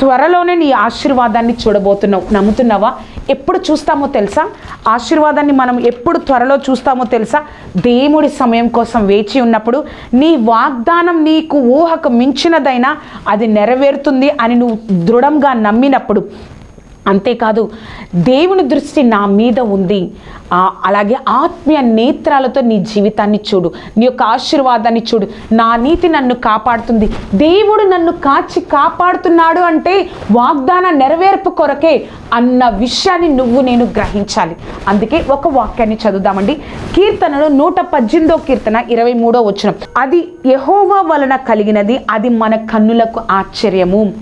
త్వరలోనే నీ ఆశీర్వాదాన్ని చూడబోతున్నావు. నమ్ముతున్నావా? ఎప్పుడు చూస్తామో తెలుసా? ఆశీర్వాదాన్ని మనం ఎప్పుడు త్వరలో చూస్తామో తెలుసా? దేవుడి సమయం కోసం వేచి ఉన్నప్పుడు నీ వాగ్దానం నీకు ఊహకు మించినదైనా అది నెరవేరుతుంది అని నువ్వు దృఢంగా నమ్మినప్పుడు అంతేకాదు దేవుని దృష్టి నా మీద ఉంది. అలాగే ఆత్మీయ నేత్రాలతో నీ జీవితాన్ని చూడు. నీ యొక్క ఆశీర్వాదాన్ని చూడు. నా నీతి నన్ను కాపాడుతుంది. దేవుడు నన్ను కాచి కాపాడుతున్నాడు అంటే వాగ్దాన నెరవేర్పు కొరకే అన్న విషయాన్ని నువ్వు నేను గ్రహించాలి. అందుకే ఒక వాక్యాన్ని చదువుదామండి. కీర్తనలో నూట పద్దెనిమిదో కీర్తన ఇరవై మూడో వచ్చిన అది యహోవా వలన కలిగినది అది మన కన్నులకు ఆశ్చర్యము.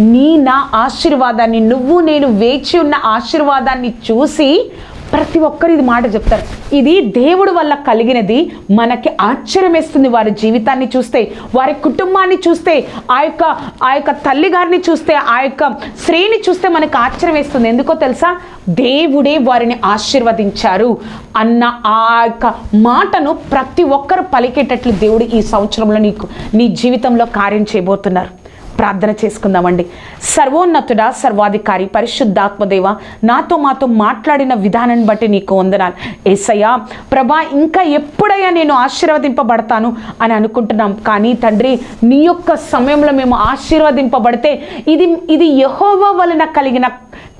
నీ నా ఆశీర్వాదాన్ని నువ్వు నేను వేచి ఉన్న ఆశీర్వాదాన్ని చూసి ప్రతి ఒక్కరు ఇది మాట చెప్తారు. ఇది దేవుడు వల్ల కలిగినది మనకి ఆశ్చర్యం వేస్తుంది వారి జీవితాన్ని చూస్తే వారి కుటుంబాన్ని చూస్తే ఆ యొక్క ఆ యొక్క తల్లి గారిని చూస్తే ఆ యొక్క స్త్రీని చూస్తే మనకి ఆశ్చర్యం వేస్తుంది ఎందుకో తెలుసా? దేవుడే వారిని ఆశీర్వదించారు అన్న ఆ యొక్క మాటను ప్రతి ఒక్కరు పలికేటట్లు దేవుడు ఈ సంవత్సరంలో నీకు నీ జీవితంలో కార్యం చేయబోతున్నారు. ప్రార్థన చేసుకుందామండి. సర్వోన్నతుడా సర్వాధికారి పరిశుద్ధాత్మదేవ నాతో మాతో మాట్లాడిన విధానాన్ని బట్టి నీకు వందనాలు. ఏసయ్యా ప్రభా ఇంకా ఎప్పుడైనా నేను ఆశీర్వదింపబడతాను అని అనుకుంటున్నాం. కానీ తండ్రి నీ యొక్క సమయంలో మేము ఆశీర్వదింపబడితే ఇది ఇది యహోవా వలన కలిగిన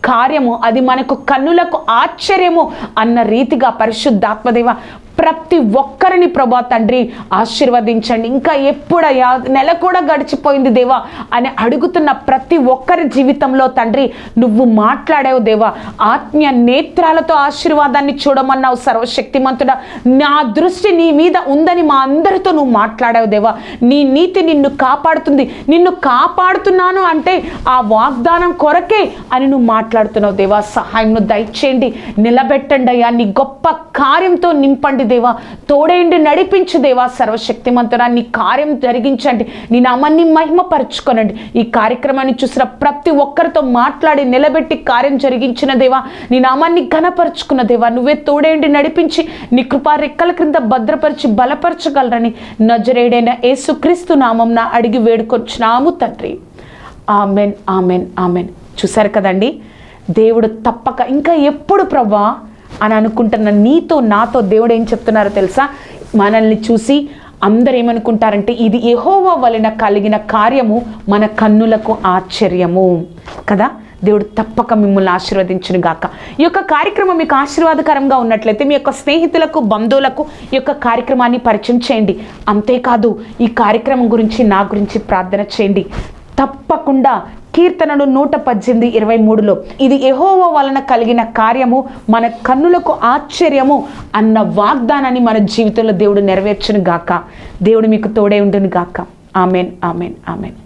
కార్యము. అది మనకు కన్నులకు ఆశ్చర్యము అన్న రీతిగా పరిశుద్ధాత్మదేవ ప్రతి ఒక్కరిని ప్రభా తండ్రి ఆశీర్వదించండి. ఇంకా ఎప్పుడయ్యా నెల కూడా గడిచిపోయింది దేవా అని అడుగుతున్న ప్రతి ఒక్కరి జీవితంలో తండ్రి నువ్వు మాట్లాడావు దేవా. ఆత్మీయ నేత్రాలతో ఆశీర్వాదాన్ని చూడమన్నావు సర్వశక్తిమంతుడా. నా దృష్టి నీ మీద ఉందని మా అందరితో నువ్వు మాట్లాడావు దేవా. నీ నీతి నిన్ను కాపాడుతుంది. నిన్ను కాపాడుతున్నాను అంటే ఆ వాగ్దానం కొరకే అని నువ్వు మాట్లాడుతున్నావు దేవా. సహాయంను దయచేయండి. నిలబెట్టండి అయ్యా. నీ గొప్ప కార్యంతో నింపండి దేవా. తోడేండి నడిపించు దేవా సర్వశక్తిమంతుడా నీ కార్యం జరిగించండి. నీ నామాన్ని మహిమపరచుకోనండి. ఈ కార్యక్రమాన్ని చూసిన ప్రతి ఒక్కరితో మాట్లాడి నిలబెట్టి కార్యం జరిగించిన దేవా నీ నామాన్ని ఘనపరుచుకున్న దేవా నువ్వే తోడేండి నడిపించి నీ కృపా రెక్కల క్రింద భద్రపరిచి బలపరచగలరని నజరేడైన యేసుక్రీస్తు నామం అడిగి వేడుకొచ్చినాము తండ్రి. Amen amen amen. చూశారు కదండి? దేవుడు తప్పక ఇంకా ఎప్పుడు ప్రభా అని అనుకుంటున్న నీతో నాతో దేవుడు ఏం చెప్తున్నారో తెలుసా? మనల్ని చూసి అందరు ఏమనుకుంటారంటే ఇది ఎహోవా వలన కలిగిన కార్యము మన కన్నులకు ఆశ్చర్యము. కదా? దేవుడు తప్పక మిమ్మల్ని ఆశీర్వదించును గాక. ఈ యొక్క కార్యక్రమం మీకు ఆశీర్వాదకరంగా ఉన్నట్లయితే మీ యొక్క స్నేహితులకు బంధువులకు ఈ యొక్క కార్యక్రమాన్ని పరిచయం చేయండి. అంతేకాదు ఈ కార్యక్రమం గురించి నా గురించి ప్రార్థన చేయండి. తప్పకుండా కీర్తనలు నూట పద్దెనిమిది ఇరవై మూడులో. ఇది ఎహోవ వలన కలిగిన కార్యము మన కన్నులకు ఆశ్చర్యము అన్న వాగ్దానాన్ని మన జీవితంలో దేవుడు నెరవేర్చును గాక దేవుడు మీకు తోడే ఉండును గాక ఆమెన్ ఆమెన్ ఆమెన్.